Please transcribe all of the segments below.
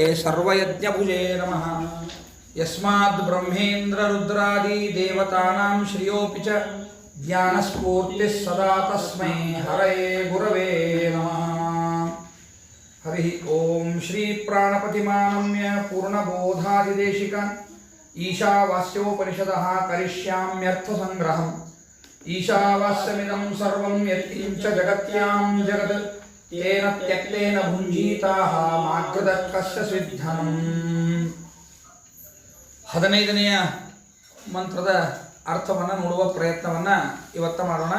सर्वयज्ञभुजे नमः। यस्माद् ब्रह्मेन्द्ररुद्रादिदेवतानां श्रियोऽपि च ज्ञानस्फूर्तिः सदा तस्मै हरये गुरवे नमः। हरिः ॐ श्रीप्राणपतिमानम्य पूर्णबोधादिदेशिक ईशावास्योपनिषदः करिष्याम्यर्थसङ्ग्रहम्। ईशावास्यमिदं सर्वं यत्किञ्च जगत्यां जगत् ತೇನ ತ್ಯಕ್ತೇನ ಭುಂಜೀತಾ ಮಾಗ್ರದ ಕಶ್ಯ ಸಿದ್ಧನಂ ಹದಿನೈದನೆಯ ಮಂತ್ರದ ಅರ್ಥವನ್ನು ನೋಡುವ ಪ್ರಯತ್ನವನ್ನು ಇವತ್ತ ಮಾಡೋಣ.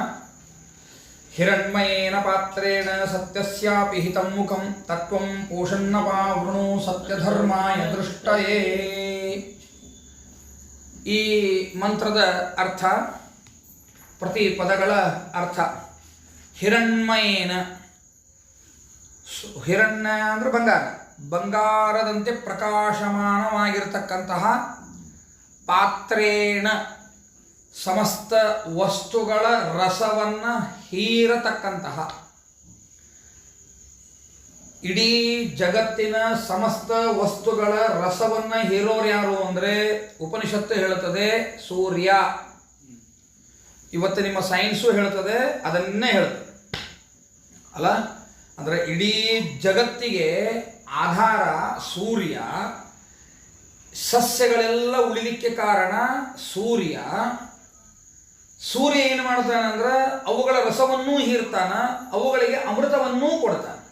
ಹಿರಣ್ಮಯೇನ ಪಾತ್ರೇಣ ಸತ್ಯಸ್ಯಾಪಿ ಹಿತಂ ಮುಖಂ ತತ್ವಂ ಪೋಷನ್ನ ಪಾವೃಣು ಸತ್ಯಧರ್ಮಾಯ ದೃಷ್ಟಯೇ. ಈ ಮಂತ್ರದ ಅರ್ಥ, ಪ್ರತಿ ಪದಗಳ ಅರ್ಥ, ಹಿರಣ್ಮಯೇನ ಹಿರಣ್ಯ ಅಂದ್ರೆ ಬಂಗಾರ. ಬಂಗಾರದಂತೆ ಪ್ರಕಾಶಮಾನವಾಗಿರ್ತಕ್ಕಂತಹ ಪಾತ್ರೇಣ ಸಮಸ್ತ ವಸ್ತುಗಳ ರಸವನ್ನು ಹೀರತಕ್ಕಂತಹ ಇಡೀ ಜಗತ್ತಿನ ಸಮಸ್ತ ವಸ್ತುಗಳ ರಸವನ್ನು ಹೀರೋರು ಯಾರು ಅಂದರೆ ಉಪನಿಷತ್ತು ಹೇಳುತ್ತದೆ ಸೂರ್ಯ. ಇವತ್ತು ನಿಮ್ಮ ಸೈನ್ಸು ಹೇಳ್ತದೆ ಅದನ್ನೇ ಹೇಳ್ತದೆ ಅಲ್ಲ? ಅಂದ್ರೆ ಇಡೀ ಜಗತ್ತಿಗೆ ಆಧಾರ ಸೂರ್ಯ, ಸಸ್ಯಗಳೆಲ್ಲ ಉಳಿಲಿಕ್ಕೆ ಕಾರಣ ಸೂರ್ಯ. ಸೂರ್ಯ ಏನು ಮಾಡ್ತಾನೆ ಅಂದ್ರೆ ಅವುಗಳ ರಸವನ್ನೂ ಹೀರ್ತಾನ, ಅವುಗಳಿಗೆ ಅಮೃತವನ್ನೂ ಕೊಡ್ತಾನೆ.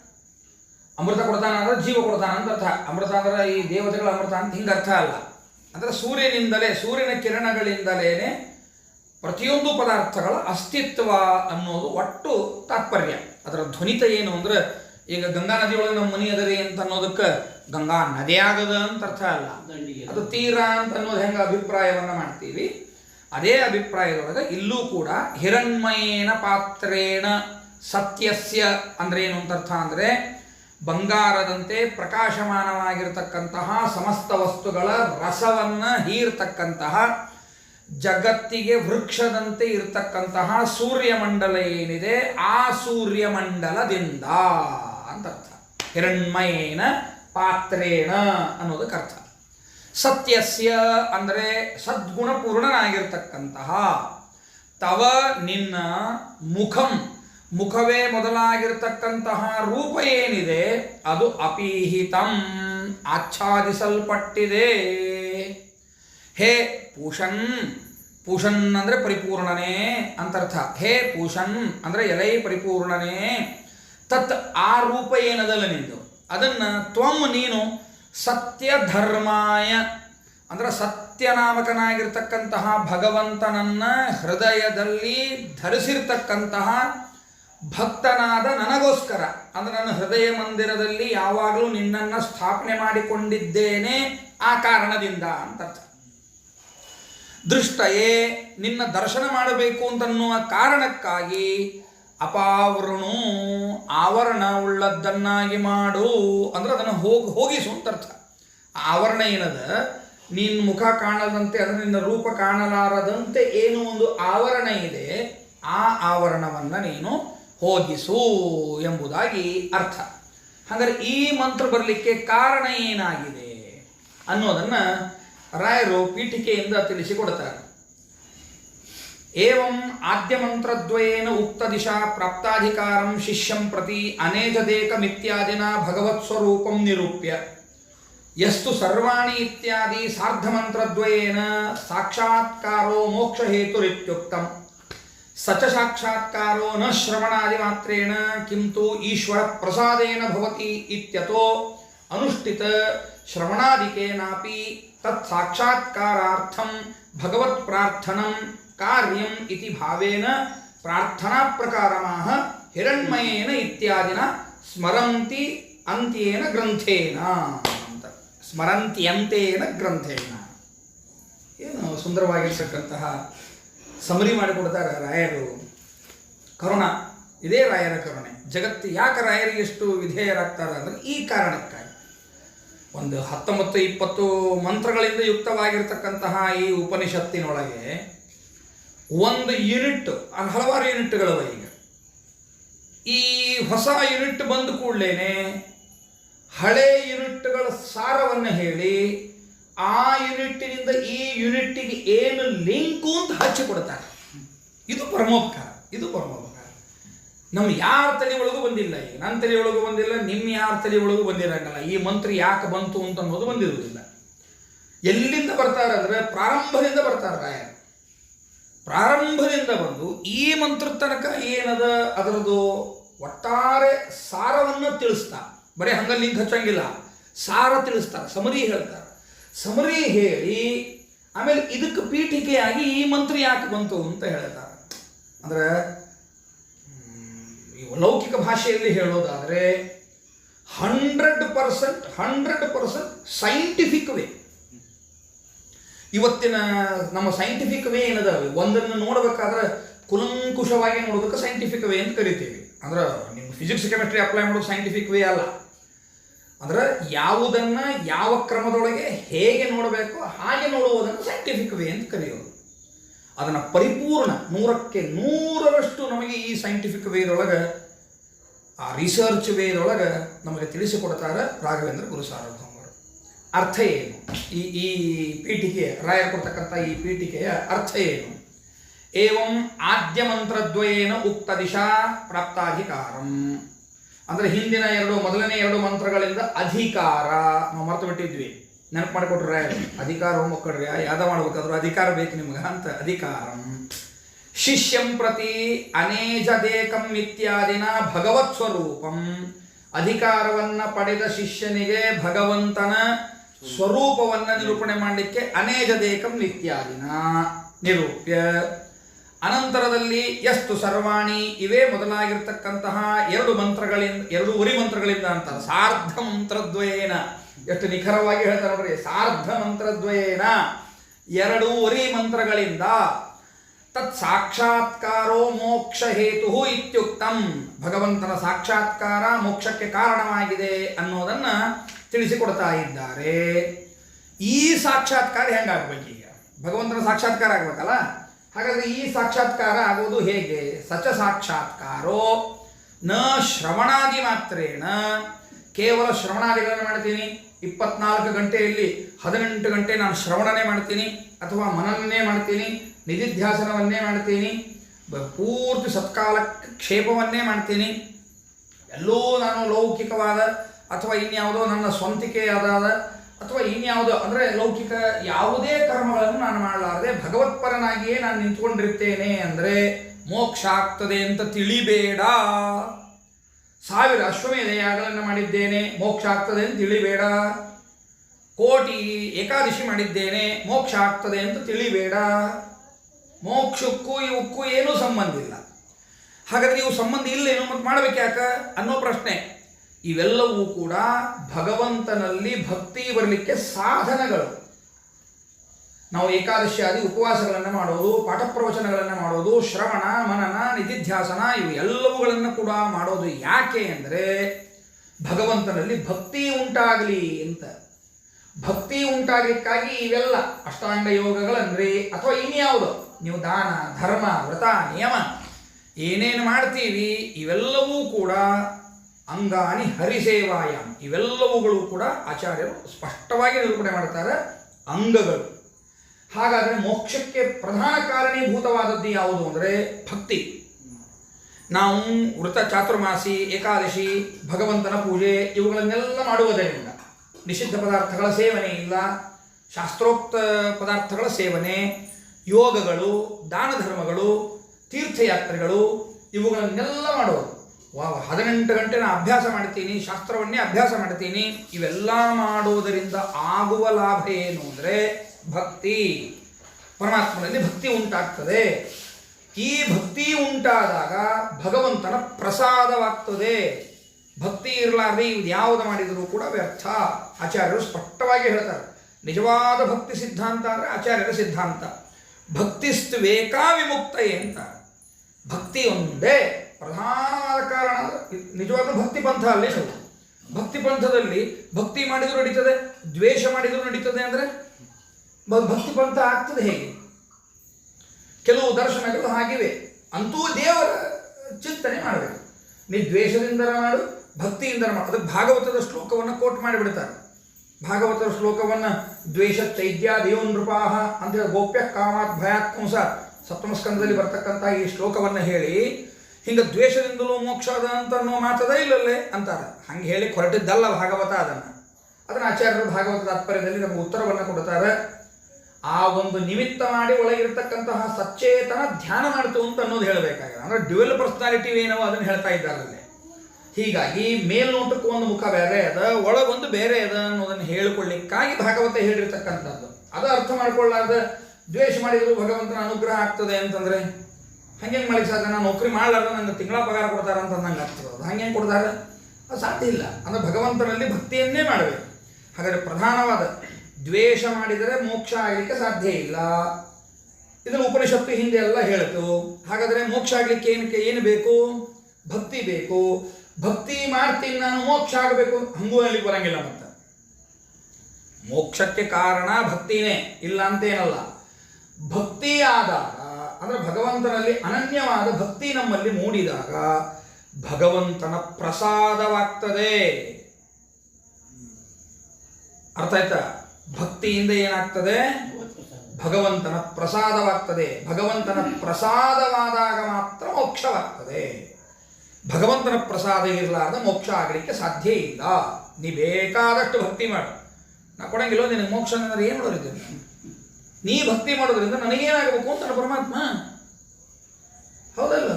ಅಮೃತ ಕೊಡ್ತಾನ ಅಂದ್ರೆ ಜೀವ ಕೊಡ್ತಾನ ಅಂತ ಅರ್ಥ. ಅಮೃತ ಅಂದ್ರೆ ಈ ದೇವತೆಗಳ ಅಮೃತ ಅಂತ ಹಿಂಗೆ ಅರ್ಥ ಅಲ್ಲ. ಅಂದ್ರೆ ಸೂರ್ಯನಿಂದಲೇ, ಸೂರ್ಯನ ಕಿರಣಗಳಿಂದಲೇನೆ ಪ್ರತಿಯೊಂದು ಪದಾರ್ಥಗಳ ಅಸ್ತಿತ್ವ ಅನ್ನೋದು ಒಟ್ಟು ತಾತ್ಪರ್ಯ. ಅದರ ಧ್ವನಿತ ಏನು ಅಂದ್ರೆ ಈಗ ಗಂಗಾ ನದಿಯೊಳಗೆ ನಮ್ಮ ಮನಿ ಅದರಿ ಅಂತ ಅನ್ನೋದಕ್ಕೆ ಗಂಗಾ ನದಿ ಆಗದ ಅಂತ ಅರ್ಥ ಅಲ್ಲ. ಅದು ತೀರ ಅಂತ ಅನ್ನೋದು ಹೆಂಗ ಅಭಿಪ್ರಾಯವನ್ನ ಮಾಡ್ತೀವಿ? ಅದೇ ಅಭಿಪ್ರಾಯದೊಳಗೆ ಇಲ್ಲೂ ಕೂಡ ಹಿರಣ್ಮಯೇನ ಪಾತ್ರೇಣ ಸತ್ಯಸ್ಯ ಅಂದ್ರೆ ಏನು ಅಂತ ಅರ್ಥ ಅಂದ್ರೆ ಬಂಗಾರದಂತೆ ಪ್ರಕಾಶಮಾನವಾಗಿರತಕ್ಕಂತಹ ಸಮಸ್ತ ವಸ್ತುಗಳ ರಸವನ್ನ ಹೀರ್ತಕ್ಕಂತಹ ಜಗತ್ತಿಗೆ ವೃಕ್ಷದಂತೆ ಇರತಕ್ಕಂತಹ ಸೂರ್ಯಮಂಡಲ ಏನಿದೆ? ಆ ಸೂರ್ಯಮಂಡಲದಿಂದ ಅಂತ ಅರ್ಥ. ಹಿರಣ್ಮಯೇನ ಪಾತ್ರೇಣ ಅನ್ನೋದಕ್ಕೆ ಅರ್ಥ. ಸತ್ಯಸ್ಯ ಅಂದರೆ ಸದ್ಗುಣಪೂರ್ಣನಾಗಿರ್ತಕ್ಕಂತಹ. ತವ ನಿನ್ನ ಮುಖಂ. ಮುಖವೇ ಮೊದಲಾಗಿರ್ತಕ್ಕಂತಹ ರೂಪ ಏನಿದೆ? ಅದು ಅಪೀಹಿತಂ. ಆಚ್ಛಾದಿಸಲ್ಪಟ್ಟಿದೆ. ಹೇ ಪೂಷನ್ ಪೂಷನ್ ಅಂದರೆ ಪರಿಪೂರ್ಣನೇ ಅಂತರ್ಥ. ಹೇ ಪೂಷನ್ ಅಂದ್ರೆ ಎಲೈ ಪರಿಪೂರ್ಣನೇ. ತತ್ ಆ ರೂಪ ಏನದಲ್ಲ ನಿಂದು? ಅದನ್ನು ತ್ವಂ ನೀನು ಸತ್ಯ ಧರ್ಮಾಯ ಅಂದ್ರೆ ಸತ್ಯನಾಮಕನಾಗಿರ್ತಕ್ಕಂತಹ ಭಗವಂತನನ್ನ ಹೃದಯದಲ್ಲಿ ಧರಿಸಿರ್ತಕ್ಕಂತಹ ಭಕ್ತನಾದ ನನಗೋಸ್ಕರ. ಅಂದ್ರೆ ನನ್ನ ಹೃದಯ ಮಂದಿರದಲ್ಲಿ ಯಾವಾಗಲೂ ನಿನ್ನನ್ನು ಸ್ಥಾಪನೆ ಮಾಡಿಕೊಂಡಿದ್ದೇನೆ ಆ ಕಾರಣದಿಂದ ಅಂತ ಅರ್ಥ ದೃಷ್ಟಯೇ ನಿನ್ನ ದರ್ಶನ ಮಾಡಬೇಕು ಅಂತನ್ನುವ ಕಾರಣಕ್ಕಾಗಿ ಅಪಾವೃಣು ಆವರಣ ಉಳ್ಳದ್ದನ್ನಾಗಿ ಮಾಡು. ಅಂದ್ರೆ ಅದನ್ನು ಹೋಗಿ ಹೋಗಿಸು ಅಂತ ಅರ್ಥ. ಆವರಣ ಏನದ? ನಿನ್ನ ಮುಖ ಕಾಣದಂತೆ ಅಂದ್ರೆ ನಿನ್ನ ರೂಪ ಕಾಣಲಾರದಂತೆ ಏನು ಒಂದು ಆವರಣ ಇದೆ. ಆ ಆವರಣವನ್ನು ನೀನು ಹೋಗಿಸು ಎಂಬುದಾಗಿ ಅರ್ಥ. ಹಾಗಾದ್ರೆ ಈ ಮಂತ್ರ ಬರಲಿಕ್ಕೆ ಕಾರಣ ಏನಾಗಿದೆ ಅನ್ನೋದನ್ನ ರಾಯರು ಪೀಠಿಕೆಯಿಂದ ತಿಳಿಸಿಕೊಡ್ತಾರೆ ಏವಂ ಆದ್ಯಮಂತ್ರದ್ವಯೇನ ಉಕ್ತ ದಿಶಾ ಪ್ರಾಪ್ತಾಧಿಕಾರಂ ಶಿಷ್ಯಂ ಪ್ರತಿ ಅನೇಜದೇಕಮಿತ್ಯಾದಿನ ಭಗವತ್ಸ್ವರೂಪಂ ನಿರೂಪ್ಯ ಯಸ್ತು ಸರ್ವಾಣಿ ಇತ್ಯಾದಿ ಸಾರ್ಧಮಂತ್ರದ್ವಯೇನ ಸಾಕ್ಷಾತ್ಕಾರೋ ಮೋಕ್ಷಹೇತುರಿತ್ಯುಕ್ತಂ ಸ ಚ ಸಾಕ್ಷಾತ್ಕಾರೋ ನ ಶ್ರವಣಾದಿ ಮಾತ್ರೇಣ ಕಿಂತು ಈಶ್ವರ ಪ್ರಸಾದೇನ ಭವತಿ ಇತ್ಯತೋ ಅನುಷ್ಠಿತ ಶ್ರವಣಾದಿಕೇನಾಪಿ ತತ್ ಸಾಕ್ಷಾತ್ಕಾರಾರ್ಥಂ ಭಗವತ್ ಪ್ರಾರ್ಥನಂ ಕಾರ್ಯಂ ಇತಿ ಭಾವೇನ ಪ್ರಾರ್ಥನಾ ಪ್ರಕಾರಮಾಹ ಹಿರಣ್ಮಯೇನ ಇತ್ಯಾದಿನ ಸ್ಮರಂತಿ ಅಂತ್ಯೇನ ಗ್ರಂಥೇನ ಅಂತ. ಸ್ಮರಂತಿ ಅಂತ್ಯೇನ ಗ್ರಂಥೇನ ಏನು ಸುಂದರವಾಗಿರ್ತಕ್ಕಂತಹ ಸಮರಿ ಮಾಡಿಕೊಡ್ತಾರೆ ರಾಯರು. ಕರುಣ, ಇದೇ ರಾಯರ ಕರುಣೆ. ಜಗತ್ತು ಯಾಕೆ ರಾಯರಿಗೆ ಎಷ್ಟು ವಿಧೇಯರಾಗ್ತಾರೆ ಅಂದರೆ ಈ ಕಾರಣಕ್ಕಾಗಿ. ಒಂದು ಹತ್ತೊಂಬತ್ತು ಇಪ್ಪತ್ತು ಮಂತ್ರಗಳಿಂದ ಯುಕ್ತವಾಗಿರ್ತಕ್ಕಂತಹ ಈ ಉಪನಿಷತ್ತಿನೊಳಗೆ ಒಂದು ಯೂನಿಟ್ ಹಲವಾರು ಯೂನಿಟ್ಗಳವ ಈಗ. ಈ ಹೊಸ ಯೂನಿಟ್ ಬಂದ ಕೂಡಲೇ ಹಳೆ ಯೂನಿಟ್ಗಳ ಸಾರವನ್ನು ಹೇಳಿ ಆ ಯೂನಿಟ್ಟಿನಿಂದ ಈ ಯೂನಿಟ್ಟಿಗೆ ಏನು ಲಿಂಕು ಅಂತ ಹಚ್ಚಿಕೊಡ್ತಾರೆ ಇದು ಪರಮೋಪಕಾರ ಇದು ಪರಮೋಪಕಾರ. ನಮ್ಮ ಯಾರ ತಲೆ ಒಳಗೂ ಬಂದಿಲ್ಲ ಈಗ. ನನ್ನ ತಲೆ ಒಳಗೂ ಬಂದಿಲ್ಲ ನಿಮ್ಮ ಯಾರ ತಲೆ ಒಳಗೂ ಬಂದಿರಂಗಲ್ಲ. ಈ ಮಂತ್ರಿ ಯಾಕೆ ಬಂತು ಅಂತ ಅನ್ನೋದು ಬಂದಿರುವುದಿಲ್ಲ. ಎಲ್ಲಿಂದ ಬರ್ತಾರಂದ್ರೆ ಪ್ರಾರಂಭದಿಂದ ಬರ್ತಾರೆ ರಾಯರು. ಪ್ರಾರಂಭದಿಂದ ಬಂದು ಈ ಮಂತ್ರ ತನಕ ಏನದ? ಅದರದು ಒಟ್ಟಾರೆ ಸಾರವನ್ನು ತಿಳಿಸ್ತಾ. ಬರೀ ಹಂಗ ಲಿಂಕ್ ಹಚ್ಚಂಗಿಲ್ಲ. ಸಾರ ತಿಳಿಸ್ತಾರೆ, ಸಮರಿ ಹೇಳ್ತಾರೆ. ಸಮರಿ ಹೇಳಿ, ಆಮೇಲೆ ಇದಕ್ಕೆ ಪೀಠಿಕೆಯಾಗಿ ಈ ಮಂತ್ರಿ ಯಾಕೆ ಬಂತು ಅಂತ ಹೇಳ್ತಾರೆ. ಅಂದ್ರೆ ಲೌಕಿಕ ಭಾಷೆಯಲ್ಲಿ ಹೇಳೋದಾದರೆ hundred percent hundred percent scientific way ಇವತ್ತಿನ ನಮ್ಮ ಸೈಂಟಿಫಿಕ್ ವೇ ಏನದಾವೆ? ಒಂದನ್ನು ನೋಡಬೇಕಾದ್ರೆ ಕುಲಂಕುಷವಾಗಿ ನೋಡೋದಕ್ಕೆ ಸೈಂಟಿಫಿಕ್ ವೇ ಅಂತ ಕರಿತೀವಿ. ಅಂದ್ರೆ ನಿಮ್ಮ ಫಿಸಿಕ್ಸ್ ಕೆಮಿಸ್ಟ್ರಿ ಅಪ್ಲೈ ಮಾಡೋದು ಸೈಂಟಿಫಿಕ್ ವೇ ಅಲ್ಲ. ಅಂದ್ರೆ ಯಾವುದನ್ನ ಯಾವ ಕ್ರಮದೊಳಗೆ ಹೇಗೆ ನೋಡಬೇಕು ಹಾಗೆ ನೋಡುವುದನ್ನು ಸೈಂಟಿಫಿಕ್ ವೇ ಅಂತ ಕರೆಯೋದು. ಅದನ್ನು ಪರಿಪೂರ್ಣ ನೂರಕ್ಕೆ ನೂರರಷ್ಟು ನಮಗೆ ಈ ಸೈಂಟಿಫಿಕ್ ವೇದೊಳಗೆ ಆ ರಿಸರ್ಚ್ ವೇದೊಳಗೆ ನಮಗೆ ತಿಳಿಸಿಕೊಡ್ತಾರೆ ರಾಘವೇಂದ್ರ ಗುರು ಸಾರ್ವಭೌಮರು ಅರ್ಥ ಏನು? ಈ ಈ ಪೀಠಿಕೆ ರಾಯ ಕೊಡ್ತಕ್ಕಂಥ ಈ ಪೀಠಿಕೆಯ ಅರ್ಥ ಏನು? ಏವಂ ಆದ್ಯ ಮಂತ್ರದ್ವಯೇನ ಉಕ್ತ ದಿಶಾ ಪ್ರಾಪ್ತಾಧಿಕಾರಂ. ಅಂದರೆ ಹಿಂದಿನ ಎರಡು, ಮೊದಲನೇ ಎರಡು ಮಂತ್ರಗಳಿಂದ ಅಧಿಕಾರ. ನಾವು ಮರೆತು ಬಿಟ್ಟಿದ್ವಿ. ನೆನಪು ಮಾಡಿಕೊಟ್ರೆ, ಅಧಿಕಾರ ಮಕ್ಕಳ್ರಿ ಯಾದ ಮಾಡ್ಬೇಕಾದ್ರೂ ಅಧಿಕಾರ ಬೇಕು ನಿಮ್ಗೆ ಅಂತ, ಅಧಿಕಾರಂ. ಶಿಷ್ಯಂ ಪ್ರತಿ ಅನೇಜದೇಕಂ ಇತ್ಯಾದಿನ ಭಗವತ್ ಸ್ವರೂಪಂ ಅಧಿಕಾರವನ್ನ ಪಡೆದ ಶಿಷ್ಯನಿಗೆ ಭಗವಂತನ ಸ್ವರೂಪವನ್ನ ನಿರೂಪಣೆ ಮಾಡಲಿಕ್ಕೆ ಅನೇಜದೇಕಂ ಇತ್ಯಾದಿನ. ನಿರೂಪ್ಯ. ಅನಂತರದಲ್ಲಿ ಎಷ್ಟು ಸರ್ವಾಣಿ ಇವೇ ಮೊದಲಾಗಿರ್ತಕ್ಕಂತಹ ಎರಡು ಮಂತ್ರಗಳಿಂದ ಎರಡೂವರೆ ಮಂತ್ರಗಳಿಂದ ಅಂತ ಸಾರ್ಧ ಮಂತ್ರದ್ವಯೇನ. ಎಷ್ಟು ನಿಖರವಾಗಿ ಹೇಳ್ತಾರೆ ನೋಡ್ರಿ. ಸಾರ್ಧ ಮಂತ್ರದ್ವಯೇನ. ಎರಡೂವರೆ ಮಂತ್ರಗಳಿಂದ ತತ್ ಸಾಕ್ಷಾತ್ಕಾರೋ ಮೋಕ್ಷ ಹೇತು ಇತ್ಯುಕ್ತಂ. ಭಗವಂತನ ಸಾಕ್ಷಾತ್ಕಾರ ಮೋಕ್ಷಕ್ಕೆ ಕಾರಣವಾಗಿದೆ ಅನ್ನೋದನ್ನ ತಿಳಿಸಿಕೊಡ್ತಾ ಇದ್ದಾರೆ. ಈ ಸಾಕ್ಷಾತ್ಕಾರ ಹೆಂಗಾಗ್ಬೇಕು ಈಗ? ಭಗವಂತನ ಸಾಕ್ಷಾತ್ಕಾರ ಆಗ್ಬೇಕಲ್ಲ? ಹಾಗಾದ್ರೆ ಈ ಸಾಕ್ಷಾತ್ಕಾರ ಆಗೋದು ಹೇಗೆ? ಸಚ ಸಾಕ್ಷಾತ್ಕಾರೋ. ನ ಶ್ರವಣಾದಿ ಮಾತ್ರೇಣ ಕೇವಲ ಶ್ರವಣಾದಿಗಳನ್ನು ಮಾಡ್ತೀನಿ. ಇಪ್ಪತ್ನಾಲ್ಕು ಗಂಟೆಯಲ್ಲಿ ಹದಿನೆಂಟು ಗಂಟೆ ನಾನು ಶ್ರವಣನೇ ಮಾಡ್ತೀನಿ. ಅಥವಾ ಮನನನ್ನೇ ಮಾಡ್ತೀನಿ. ನಿಧಿಧ್ಯಾಸನವನ್ನೇ ಮಾಡ್ತೀನಿ ಪೂರ್ತಿ ಸತ್ಕಾಲಕ್ಕೆ ಕ್ಷೇಪವನ್ನೇ ಮಾಡ್ತೀನಿ. ಎಲ್ಲೋ ನಾನು ಲೌಕಿಕವಾದ ಅಥವಾ ಇನ್ಯಾವುದೋ ನನ್ನ ಸ್ವಂತಿಕೆಯಾದ ಅಥವಾ ಇನ್ಯಾವುದೋ, ಅಂದರೆ ಲೌಕಿಕ ಯಾವುದೇ ಕರ್ಮಗಳನ್ನು ನಾನು ಮಾಡಲಾರದೆ ಭಗವತ್ಪರನಾಗಿಯೇ ನಾನು ನಿಂತ್ಕೊಂಡಿರ್ತೇನೆ ಅಂದರೆ ಮೋಕ್ಷ ಆಗ್ತದೆ ಅಂತ ತಿಳಿಬೇಡ. ಸಾವಿರ ಅಶ್ವಮೇಧ ಯಾಗಗಳನ್ನು ಮಾಡಿದ್ದೇನೆ, ಮೋಕ್ಷ ಆಗ್ತದೆ ಅಂತ ತಿಳಿಬೇಡ. ಕೋಟಿ ಏಕಾದಶಿ ಮಾಡಿದ್ದೇನೆ, ಮೋಕ್ಷ ಆಗ್ತದೆ ಅಂತ ತಿಳಿಬೇಡ. ಮೋಕ್ಷಕ್ಕೂ ಇವಕ್ಕೂ ಏನೂ ಸಂಬಂಧ ಇಲ್ಲ. ಹಾಗಾದರೆ ಇವು ಸಂಬಂಧ ಇಲ್ಲೇನು ಮತ್ತು ಮಾಡಬೇಕು ಅನ್ನೋ ಪ್ರಶ್ನೆ. ಇವೆಲ್ಲವೂ ಕೂಡ ಭಗವಂತನಲ್ಲಿ ಭಕ್ತಿ ಬರಲಿಕ್ಕೆ ಸಾಧನಗಳು. ನಾವು ಏಕಾದಶಿ ಆದಿ ಉಪವಾಸಗಳನ್ನು ಮಾಡೋದು ಪಾಠ ಪ್ರವಚನಗಳನ್ನು ಮಾಡೋದು, ಶ್ರವಣ, ಮನನ, ನಿಧಿಧ್ಯಾಸನ ಇವು ಎಲ್ಲವುಗಳನ್ನು ಕೂಡ ಮಾಡೋದು ಯಾಕೆ ಅಂದರೆ ಭಗವಂತನಲ್ಲಿ ಭಕ್ತಿ ಉಂಟಾಗಲಿ ಅಂತ. ಭಕ್ತಿ ಉಂಟಾಗಲಿಕ್ಕಾಗಿ ಇವೆಲ್ಲ ಅಷ್ಟಾಂಗ ಯೋಗಗಳಂದ್ರಿ, ಅಥವಾ ಇನ್ಯಾವುದು. ನೀವು ದಾನ ಧರ್ಮ, ವ್ರತ, ನಿಯಮ ಏನೇನು ಮಾಡ್ತೀವಿ ಇವೆಲ್ಲವೂ ಕೂಡ ಅಂಗಾನಿ ಹರಿಸೇವಾಯಾಮ್. ಇವೆಲ್ಲವುಗಳು ಕೂಡ ಆಚಾರ್ಯರು ಸ್ಪಷ್ಟವಾಗಿ ನಿರೂಪಣೆ ಮಾಡ್ತಾರೆ ಅಂಗಗಳು. ಹಾಗಾದರೆ ಮೋಕ್ಷಕ್ಕೆ ಪ್ರಧಾನ ಕಾರಣೀಭೂತವಾದದ್ದು ಯಾವುದು ಅಂದರೆ ಭಕ್ತಿ. ನಾವು ವೃತ ಚಾತುರ್ಮಾಸಿ, ಏಕಾದಶಿ, ಭಗವಂತನ ಪೂಜೆ ಇವುಗಳನ್ನೆಲ್ಲ ಮಾಡುವುದರಿಂದ ನಿಷಿದ್ಧ ಪದಾರ್ಥಗಳ ಸೇವನೆ ಇಲ್ಲ, ಶಾಸ್ತ್ರೋಕ್ತ ಪದಾರ್ಥಗಳ ಸೇವನೆ ಯೋಗಗಳು ದಾನ ಧರ್ಮಗಳು ತೀರ್ಥಯಾತ್ರೆಗಳು, ಇವುಗಳನ್ನೆಲ್ಲ ಮಾಡೋದು. ವಾ ಹದಿನೆಂಟು ಗಂಟೆ ನಾನು ಅಭ್ಯಾಸ ಮಾಡ್ತೀನಿ, ಶಾಸ್ತ್ರವನ್ನೇ ಅಭ್ಯಾಸ ಮಾಡ್ತೀನಿ, ಇವೆಲ್ಲ ಮಾಡೋದರಿಂದ ಆಗುವ ಲಾಭ ಏನು ಅಂದರೆ ಭಕ್ತಿ. ಪರಮಾತ್ಮನಲ್ಲಿ ಭಕ್ತಿ ಉಂಟಾಗ್ತದೆ. ಈ ಭಕ್ತಿ ಉಂಟಾದಾಗ ಭಗವಂತನ ಪ್ರಸಾದವಾಗ್ತದೆ. ಭಕ್ತಿ ಇರಲಾರ್ದೆ ಇದು ಯಾವುದು ಮಾಡಿದರೂ ಕೂಡ ವ್ಯರ್ಥ. ಆಚಾರ್ಯರು ಸ್ಪಷ್ಟವಾಗಿ ಹೇಳ್ತಾರೆ. ನಿಜವಾದ ಭಕ್ತಿ ಸಿದ್ಧಾಂತ ಅಂದರೆ ಆಚಾರ್ಯರ ಸಿದ್ಧಾಂತ. ಭಕ್ತಿಸ್ತು ವೇಕಾ ವಿಮುಕ್ತಯೇ ಅಂತ. ಭಕ್ತಿ ಒಂದೇ ಪ್ರಧಾನವಾದ ಕಾರಣ ನಿಜವಾದ ಭಕ್ತಿ ಪಂಥ ಅಲ್ಲೇ ಭಕ್ತಿ ಪಂಥದಲ್ಲಿ ಭಕ್ತಿ ಮಾಡಿದರೂ ನಡೀತದೆ, ದ್ವೇಷ ಮಾಡಿದರೂ ನಡೀತದೆ ಅಂದರೆ ಭಕ್ತಿ ಪಂಥ ಆಗ್ತದೆ ಹೇಗೆ? ಕೆಲವು ದರ್ಶನಗಳು ಹಾಗಿವೆ. ಅಂತೂ ದೇವರ ಚಿಂತನೆ ಮಾಡಬೇಕು. ನೀ ದ್ವೇಷದಿಂದ ಮಾಡು, ಭಕ್ತಿಯಿಂದ ಮಾಡು. ಅದಕ್ಕೆ ಭಾಗವತದ ಶ್ಲೋಕವನ್ನು ಕೋಟ್ ಮಾಡಿಬಿಡ್ತಾರೆ. ಭಾಗವತದ ಶ್ಲೋಕವನ್ನು ದ್ವೇಷ ಚೈತ್ಯಾದೇವ ನೃಪಾಹ ಹೇಳಿ ಗೋಪ್ಯ ಕಾಮಾತ್ ಸಪ್ತಮಸ್ಕಂದದಲ್ಲಿ ಸಪ್ತಮ ಸ್ಕಂದದಲ್ಲಿ ಬರ್ತಕ್ಕಂಥ ಈ ಶ್ಲೋಕವನ್ನು ಹೇಳಿ, ಹಿಂಗೆ ದ್ವೇಷದಿಂದಲೂ ಮೋಕ್ಷ ಅದ ಅಂತ ಅನ್ನೋ ಮಾತದ ಇಲ್ಲಲ್ಲೇ ಅಂತಾರೆ. ಹಂಗೆ ಹೇಳಿ ಹೊರಟಿದ್ದಲ್ಲ ಭಾಗವತ ಅದನ್ನು. ಅದನ್ನು ಆಚಾರ್ಯರು ಭಾಗವತ ತಾತ್ಪರ್ಯದಲ್ಲಿ ನಮಗೆ ಉತ್ತರವನ್ನು ಕೊಡ್ತಾರೆ ಆ ಒಂದು ನಿಮಿತ್ತ ಮಾಡಿ ಒಳಗಿರ್ತಕ್ಕಂತಹ ಸಚ್ಚೇತನ ಧ್ಯಾನ ಮಾಡ್ತು ಅಂತ ಅನ್ನೋದು ಹೇಳಬೇಕಾಗಿದೆ. ಅಂದ್ರೆ ಡ್ಯುವೆಲ್ ಪರ್ಸ್ನಾಲಿಟಿ ಏನೋ ಅದನ್ನು ಹೇಳ್ತಾ ಇದ್ದಾರೆ ಅಲ್ಲಿ ಹೀಗಾಗಿ ಮೇಲ್ನೋಟಕ್ಕೂ ಒಂದು ಮುಖ ಬೇರೆ ಅದ, ಒಳಗೊಂದು ಬೇರೆ ಅದ ಅನ್ನೋದನ್ನು ಹೇಳಿಕೊಳ್ಳಿಕ್ಕಾಗಿ ಭಾಗವತ ಹೇಳಿರ್ತಕ್ಕಂಥದ್ದು. ಅದು ಅರ್ಥ ಮಾಡ್ಕೊಳ್ಳಾರ್ದ, ದ್ವೇಷ ಮಾಡಿದ್ರು ಭಗವಂತನ ಅನುಗ್ರಹ ಆಗ್ತದೆ ಅಂತಂದ್ರೆ ಹಂಗೆ ಮಾಡ್ಲಿಕ್ಕೆ ಸಾಧ್ಯ? ನಾನು ನೌಕರಿ ಮಾಡಲಾರ್ದ ನಂಗೆ ತಿಂಗಳ ಪಗಾರ ಕೊಡ್ತಾರ ಅಂತ ನಂಗೆ ಆಗ್ತದೆ. ಅದು ಹಂಗೆ ಕೊಡ್ತಾರೆ? ಅದು ಸಾಧ್ಯ ಇಲ್ಲ. ಅಂದ್ರೆ ಭಗವಂತನಲ್ಲಿ ಭಕ್ತಿಯನ್ನೇ ಮಾಡಬೇಕು. ಹಾಗಾದ್ರೆ ಪ್ರಧಾನವಾದ, ದ್ವೇಷ ಮಾಡಿದರೆ ಮೋಕ್ಷ ಆಗಲಿಕ್ಕೆ ಸಾಧ್ಯ ಇಲ್ಲ. ಇದನ್ನು ಉಪನಿಷತ್ತು ಹಿಂದೆ ಎಲ್ಲ ಹೇಳಿತು ಹಾಗಾದರೆ ಮೋಕ್ಷ ಆಗಲಿಕ್ಕೆ ಏನಕ್ಕೆ, ಏನು ಬೇಕು? ಭಕ್ತಿ ಬೇಕು. ಭಕ್ತಿ ಮಾಡ್ತೀನಿ, ನಾನು ಮೋಕ್ಷ ಆಗಬೇಕು ಹಂಗೂ ಅಲ್ಲಿ ಬರಂಗಿಲ್ಲ ಮತ್ತೆ. ಮೋಕ್ಷಕ್ಕೆ ಕಾರಣ ಭಕ್ತಿನೇ, ಇಲ್ಲ ಅಂತೇನಲ್ಲ. ಭಕ್ತಿ ಆದಾಗ, ಅಂದ್ರೆ ಭಗವಂತನಲ್ಲಿ ಅನನ್ಯವಾದ ಭಕ್ತಿ ನಮ್ಮಲ್ಲಿ ಮೂಡಿದಾಗ, ಭಗವಂತನ ಪ್ರಸಾದವಾಗ್ತದೆ. ಅರ್ಥ ಆಯ್ತಾ? ಭಕ್ತಿಯಿಂದ ಏನಾಗ್ತದೆ? ಭಗವಂತನ ಪ್ರಸಾದವಾಗ್ತದೆ. ಭಗವಂತನ ಪ್ರಸಾದವಾದಾಗ ಮಾತ್ರ ಮೋಕ್ಷವಾಗ್ತದೆ. ಭಗವಂತನ ಪ್ರಸಾದ ಇರಲಾರ್ದ ಮೋಕ್ಷ ಆಗಲಿಕ್ಕೆ ಸಾಧ್ಯ ಇಲ್ಲ. ನೀ ಬೇಕಾದಷ್ಟು ಭಕ್ತಿ ಮಾಡು. ನಾ ಕೊಡಂಗಿಲ್ಲೋ, ನಿನಗೆ ಮೋಕ್ಷ ಅಂದ್ರೆ ಏನು ಮಾಡೋರಿದ್ದೇನೆ ನೀ ಭಕ್ತಿ ಮಾಡೋದ್ರಿಂದ ನನಗೇನಾಗಬೇಕು ಅಂತಾನೆ ಪರಮಾತ್ಮ? ಹೌದಲ್ಲ?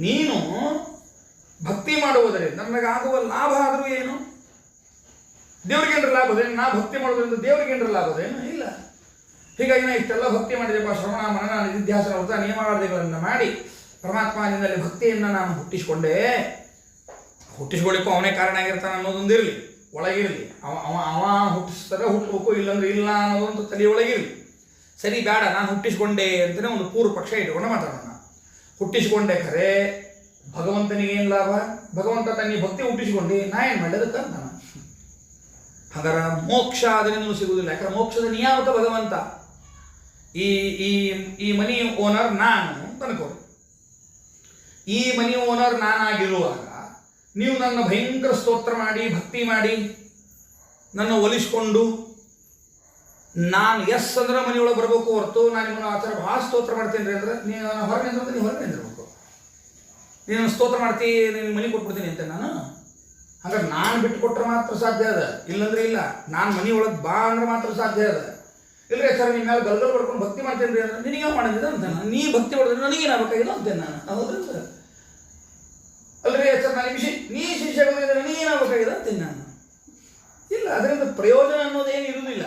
ನೀನು ಭಕ್ತಿ ಮಾಡುವುದರಿಂದ ನನಗಾಗುವ ಲಾಭ ಆದರೂ ಏನು? ದೇವ್ರಿಗೇನ್ರ ಲಾಭದೇನು ನಾ ಭಕ್ತಿ ಮಾಡೋದ್ರಿಂದ ದೇವ್ರಿಗೇನ್ರ ಲಾಭದೇನು ಇಲ್ಲ. ಹೀಗಾಗಿ ನಾ ಇಷ್ಟೆಲ್ಲ ಭಕ್ತಿ ಮಾಡಿದೆಪ್ಪ ಶ್ರವಣ, ಮನನ ನಿಧ್ಯಾಸನ ವ್ರತ, ನಿಯಮಾವಳಿಗಳನ್ನು ಮಾಡಿ ಪರಮಾತ್ಮನಿಂದಲ್ಲಿ ಭಕ್ತಿಯನ್ನು ನಾನು ಹುಟ್ಟಿಸಿಕೊಂಡೆ. ಹುಟ್ಟಿಸ್ಕೊಳ್ಳಿಕ್ಕೂ ಅವನೇ ಕಾರಣ ಆಗಿರ್ತಾನೆ ಅನ್ನೋದೊಂದಿರಲಿ, ಒಳಗಿರಲಿ. ಅವ ಅವ ಅವ ಹುಟ್ಟಿಸ್ತಾರೆ ಹುಟ್ಟಬೇಕು, ಇಲ್ಲಂದ್ರೆ ಇಲ್ಲ ಅನ್ನೋದೊಂದು ತಲೆ ಒಳಗಿರಲಿ. ಸರಿ, ಬೇಡ, ನಾನು ಹುಟ್ಟಿಸ್ಕೊಂಡೆ ಅಂತಲೇ ಒಂದು ಪೂರ್ವ ಪಕ್ಷ ಇಟ್ಕೊಂಡು ಮಾತಾಡೋಣ. ಹುಟ್ಟಿಸ್ಕೊಂಡೆ ಖರೆ ಭಗವಂತನಿಗೆ ಏನು ಲಾಭ? ಭಗವಂತ ತನ್ನ ಭಕ್ತಿ ಹುಟ್ಟಿಸ್ಕೊಂಡು, ನಾ ಏನು ಮಾಡೋದಕ್ಕೆ ಅಂತಾನ ಹಾಗಾದ್ರೆ ಮೋಕ್ಷ ಅದರಿಂದ ಸಿಗುವುದಿಲ್ಲ, ಯಾಕಂದ್ರೆ ಮೋಕ್ಷದ ನಿಯಾಮಕ ಭಗವಂತ. ಈ ಈ ಈ ಮನಿ ಓನರ್ ನಾನು ಅನ್ಕೋರಿ ಈ ಮನಿ ಓನರ್ ನಾನಾಗಿರುವಾಗ ನೀವು ನನ್ನ ಭಯಂಕರ ಸ್ತೋತ್ರ ಮಾಡಿ, ಭಕ್ತಿ ಮಾಡಿ, ನನ್ನ ಒಲಿಸ್ಕೊಂಡು, ನಾನು ಎಸ್ ಅಂದ್ರೆ ಮನೆಯೊಳಗೆ ಬರಬೇಕು ಹೊರತು ನಾನು ನಿಮ್ಮನ್ನು ಥರ ಭಾಳ ಸ್ತೋತ್ರ ಮಾಡ್ತೀನಿ ರೀ ಅಂದ್ರೆ ನೀವು ಹೊರಗೆ ನಿಂದ್ರೆ ನೀವು ಹೊರಗೆ ನಿಂದಿರ್ಬೇಕು ನೀನು ಸ್ತೋತ್ರ ಮಾಡ್ತಿ ನಿನ್ನ ಮನೆ ಕೊಟ್ಬಿಡ್ತೀನಿ ಅಂತ ನಾನು. ಹಾಗಾದ್ರೆ ನಾನು ಬಿಟ್ಟು ಕೊಟ್ರೆ ಮಾತ್ರ ಸಾಧ್ಯ ಅದ. ಇಲ್ಲಂದ್ರೆ ಇಲ್ಲ, ನಾನು ಮನೆಯೊಳಗೆ ಬಾ ಅಂದ್ರೆ ಮಾತ್ರ ಸಾಧ್ಯ ಅದ. ಇಲ್ರಿ ಸರ್ ನಿಮ್ಮ ಮೇಲೆ ಗಲ್ಗಲ್ ಪಡ್ಕೊಂಡು ಭಕ್ತಿ ಮಾಡ್ತೇನೆ ರೀ ಅಂದ್ರೆ ನಿನಗೆ ಮಾಡಿದ್ರೆ ಅಂತ ನೀ ಭಕ್ತಿ ಮಾಡಿದ್ರೆ ನನಗೇನಾಗಬೇಕಾಗಿಲ್ಲ ಅಂತೇನೆ ನಾನು. ಹೌದ್ರಲ್ಲ ಅಲ್ರಿ ಸರ್ ನಾನು ವಿಷಯ ನೀ ಶಿಷ್ಯಗಳಿದ್ರೆ ನನಗೇನಾಗಬೇಕಾಗಿದೆ ಅಂತೀನಿ ನಾನು. ಇಲ್ಲ, ಅದರಿಂದ ಪ್ರಯೋಜನ ಅನ್ನೋದೇನು ಇರುವುದಿಲ್ಲ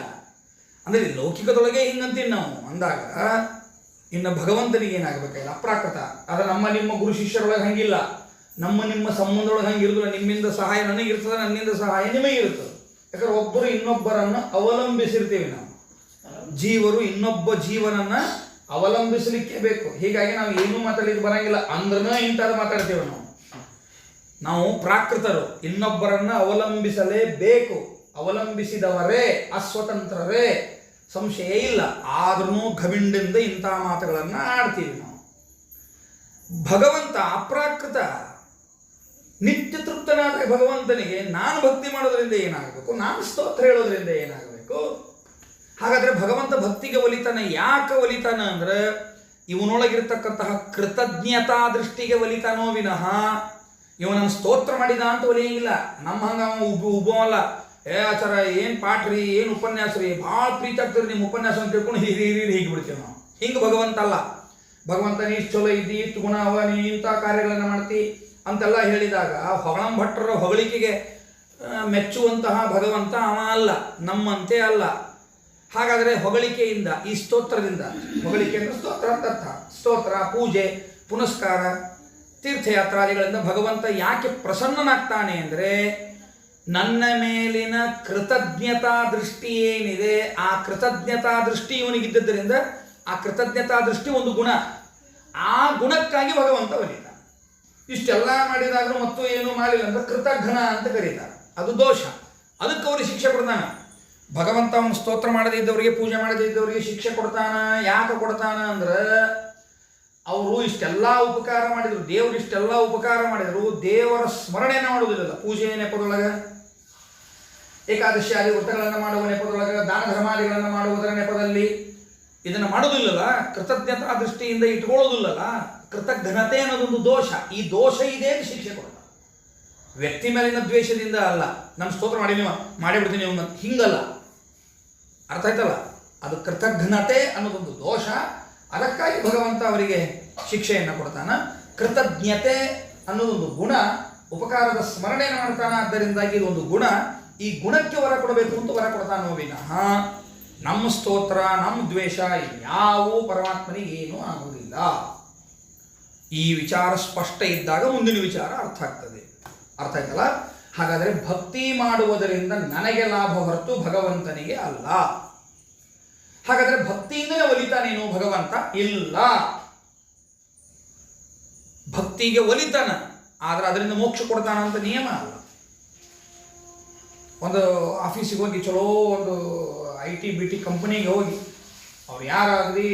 ಅಂದರೆ ಲೌಕಿಕದೊಳಗೆ ಹಿಂಗಂತೀನಿ ನಾವು ಅಂದಾಗ ಇನ್ನು ಭಗವಂತನಿಗೆ ಏನಾಗಬೇಕಾಗಿಲ್ಲ? ಅಪ್ರಾಕೃತ. ಆದರೆ ನಮ್ಮ ನಿಮ್ಮ ಗುರು ಶಿಷ್ಯರೊಳಗೆ ಹಂಗಿಲ್ಲ. ನಮ್ಮ ನಿಮ್ಮ ಸಂಬಂಧದೊಳಗೆ ಹಂಗಿರುದಿಲ್ಲ. ನಿಮ್ಮಿಂದ ಸಹಾಯ ನನಗಿರ್ತದೆ ನನ್ನಿಂದ ಸಹಾಯ ನಿಮಗೆ ಇರ್ತದೆ. ಯಾಕಂದ್ರೆ ಒಬ್ಬರು ಇನ್ನೊಬ್ಬರನ್ನು ಅವಲಂಬಿಸಿರ್ತೀವಿ ನಾವು. ಜೀವರು ಇನ್ನೊಬ್ಬ ಜೀವನನ್ನ ಅವಲಂಬಿಸಲಿಕ್ಕೆ ಬೇಕು. ಹೀಗಾಗಿ ನಾವು ಏನೂ ಮಾತಾಡಲಿಕ್ಕೆ ಬರಂಗಿಲ್ಲ. ಅಂದ್ರೂ ಇಂಥದ್ದು ಮಾತಾಡ್ತೇವೆ ನಾವು. ನಾವು ಪ್ರಾಕೃತರು. ಇನ್ನೊಬ್ಬರನ್ನ ಅವಲಂಬಿಸಲೇಬೇಕು. ಅವಲಂಬಿಸಿದವರೇ, ಅಸ್ವತಂತ್ರರೇ, ಸಂಶಯ ಇಲ್ಲ. ಆದ್ರೂ ಗವಿಂಡಿಂದ ಇಂಥ ಮಾತುಗಳನ್ನು ಆಡ್ತೀವಿ ನಾವು. ಭಗವಂತ ಅಪ್ರಾಕೃತ. ನಿತ್ಯ ತೃಪ್ತನಾದ ಭಗವಂತನಿಗೆ ನಾನು ಭಕ್ತಿ ಮಾಡೋದ್ರಿಂದ ಏನಾಗಬೇಕು? ನಾನು ಸ್ತೋತ್ರ ಹೇಳೋದ್ರಿಂದ ಏನಾಗಬೇಕು? ಹಾಗಾದ್ರೆ ಭಗವಂತ ಭಕ್ತಿಗೆ ಒಲಿತಾನೆ, ಯಾಕೆ ಒಲಿತಾನ ಅಂದ್ರೆ ಇವನೊಳಗಿರ್ತಕ್ಕಂತಹ ಕೃತಜ್ಞತಾ ದೃಷ್ಟಿಗೆ ಒಲಿತಾನೋ ವಿನಃ ಇವನನ್ನು ಸ್ತೋತ್ರ ಮಾಡಿದ ಅಂತ ಒಲಿಯಂಗಿಲ್ಲ. ನಮ್ಮ ಹಂಗೆ ಅವ ಉಬ್ ಏ ಆಚಾರ, ಏನು ಪಾಠ್ರಿ ಏನು ಉಪನ್ಯಾಸ ರೀ? ಭಾಳ ಪ್ರೀತಿ ನಿಮ್ಮ ಉಪನ್ಯಾಸ ಅಂತ ತಿಳ್ಕೊಂಡು ಹೀರಿ ಹೀರಿ ಹೀಗೆ ಬಿಡ್ತೀವಿ ನಾವು. ಹಿಂಗೆ ಭಗವಂತ ಅಲ್ಲ. ಭಗವಂತ, ನೀ ಇಷ್ಟು ಚಲೋ ಇದ್ದಿ, ಇಷ್ಟು ಗುಣ ಅವ, ನೀ ಇಂಥ ಕಾರ್ಯಗಳನ್ನು ಮಾಡ್ತಿ ಅಂತೆಲ್ಲ ಹೇಳಿದಾಗ ಹೊಗಳಂ ಭಟ್ರರ ಹೊಗಳಿಕೆಗೆ ಮೆಚ್ಚುವಂತಹ ಭಗವಂತ ಅವ ಅಲ್ಲ. ನಮ್ಮಂತೆ ಅಲ್ಲ. ಹಾಗಾದರೆ ಹೊಗಳಿಕೆಯಿಂದ, ಈ ಸ್ತೋತ್ರದಿಂದ, ಹೊಗಳಿಕೆ ಅಂದರೆ ಸ್ತೋತ್ರ ಅರ್ಥ. ಸ್ತೋತ್ರ, ಪೂಜೆ, ಪುನಸ್ಕಾರ, ತೀರ್ಥಯಾತ್ರಾದಿಗಳಿಂದ ಭಗವಂತ ಯಾಕೆ ಪ್ರಸನ್ನನಾಗ್ತಾನೆ ಅಂದರೆ, ನನ್ನ ಮೇಲಿನ ಕೃತಜ್ಞತಾ ದೃಷ್ಟಿ ಏನಿದೆ, ಆ ಕೃತಜ್ಞತಾ ದೃಷ್ಟಿ ಇವನಿಗಿದ್ದರಿಂದ ಆ ಕೃತಜ್ಞತಾ ದೃಷ್ಟಿ ಒಂದು ಗುಣ. ಆ ಗುಣಕ್ಕಾಗಿ ಭಗವಂತ ಬರೀತ ಇಷ್ಟೆಲ್ಲ ಮಾಡಿದಾಗಲೂ ಮತ್ತು ಏನು ಮಾಡಲಿಲ್ಲ ಅಂದ್ರೆ ಕೃತಘ್ನ ಅಂತ ಕರೀತಾರೆ ಅದು ದೋಷ. ಅದಕ್ಕೆ ಅವರು ಶಿಕ್ಷೆ ಕೊಡ್ತಾನ ಭಗವಂತ ಅವನು ಸ್ತೋತ್ರ ಮಾಡದೇ ಇದ್ದವರಿಗೆ ಪೂಜೆ ಮಾಡದೇ ಇದ್ದವರಿಗೆ ಶಿಕ್ಷೆ ಕೊಡ್ತಾನ, ಯಾಕೆ ಕೊಡ್ತಾನ ಅಂದ್ರೆ ಅವರು ಇಷ್ಟೆಲ್ಲ ಉಪಕಾರ ಮಾಡಿದರು, ದೇವರು ಇಷ್ಟೆಲ್ಲ ಉಪಕಾರ ಮಾಡಿದರು, ದೇವರ ಸ್ಮರಣೆಯನ್ನು ಮಾಡುವುದಿಲ್ಲ ಪೂಜೆ ನೆಪದೊಳಗೆ, ಏಕಾದಶಿ ಆದಿ ವ್ರತಗಳನ್ನು ಮಾಡುವ ನೆಪದೊಳಗೆ, ದಾನ ಧರ್ಮಾದಿಗಳನ್ನು ಮಾಡುವುದರ ನೆಪದಲ್ಲಿ ಇದನ್ನು ಮಾಡುವುದಿಲ್ಲಲ್ಲ ಕೃತಜ್ಞತಾ ದೃಷ್ಟಿಯಿಂದ ಇಟ್ಕೊಳ್ಳೋದಿಲ್ಲಲ್ಲ, ಕೃತಜ್ಞತೆ ಅನ್ನೋದೊಂದು ದೋಷ. ಈ ದೋಷ ಇದೆ ಅಂತ ಶಿಕ್ಷೆ ಕೊಡ್ತಾರೆ ವ್ಯಕ್ತಿ ಮೇಲಿನ ದ್ವೇಷದಿಂದ ಅಲ್ಲ. ನಮ್ಮ ಸ್ತೋತ್ರ ಮಾಡಿ ನೀವು ಮಾಡಿಬಿಡ್ತೀನಿ ಹಿಂಗಲ್ಲ. ಅರ್ಥ ಆಯ್ತಲ್ಲ? ಅದು ಕೃತಜ್ಞತೆ ಅನ್ನೋದೊಂದು ದೋಷ. ಅದಕ್ಕಾಗಿ ಭಗವಂತ ಅವರಿಗೆ ಶಿಕ್ಷೆಯನ್ನು ಕೊಡ್ತಾನ. ಕೃತಜ್ಞತೆ ಅನ್ನೋದೊಂದು ಗುಣ, ಉಪಕಾರದ ಸ್ಮರಣೆಯನ್ನು ಮಾಡ್ತಾನ. ಆದ್ದರಿಂದಾಗಿ ಇದೊಂದು ಗುಣ. ಈ ಗುಣಕ್ಕೆ ವರ ಕೊಡಬೇಕು ಅಂತ ವರ ಕೊಡ್ತಾನೋ ವಿನಃ ನಮ್ಮ ಸ್ತೋತ್ರ, ನಮ್ಮ ದ್ವೇಷ ಯಾವೂ ಪರಮಾತ್ಮನಿಗೆ ಏನೂ ಆಗುವುದಿಲ್ಲ. ಈ ವಿಚಾರ ಸ್ಪಷ್ಟ ಇದ್ದಾಗ ಮುಂದಿನ ವಿಚಾರ ಅರ್ಥ ಆಗ್ತದೆ. ಅರ್ಥ ಆಯ್ತಲ್ಲ? ಹಾಗಾದರೆ ಭಕ್ತಿ ಮಾಡುವುದರಿಂದ ನನಗೆ ಲಾಭ ಹೊರತು ಭಗವಂತನಿಗೆ ಅಲ್ಲ. ಹಾಗಾದರೆ ಭಕ್ತಿಯಿಂದಲೇ ಒಲಿತಾನೇನು ಭಗವಂತ? ಇಲ್ಲ. ಭಕ್ತಿಗೆ ಒಲಿತಾನ, ಆದರೆ ಅದರಿಂದ ಮೋಕ್ಷ ಕೊಡ್ತಾನ ಅಂತ ನಿಯಮ ಅಲ್ಲ. ಒಂದು ಆಫೀಸಿಗೆ ಹೋಗಿ ಚಲೋ ಒಂದು ಐ ಟಿ, ಬಿ ಟಿ ಕಂಪನಿಗೆ ಹೋಗಿ, ಅವ್ರು ಯಾರಾಗಲಿ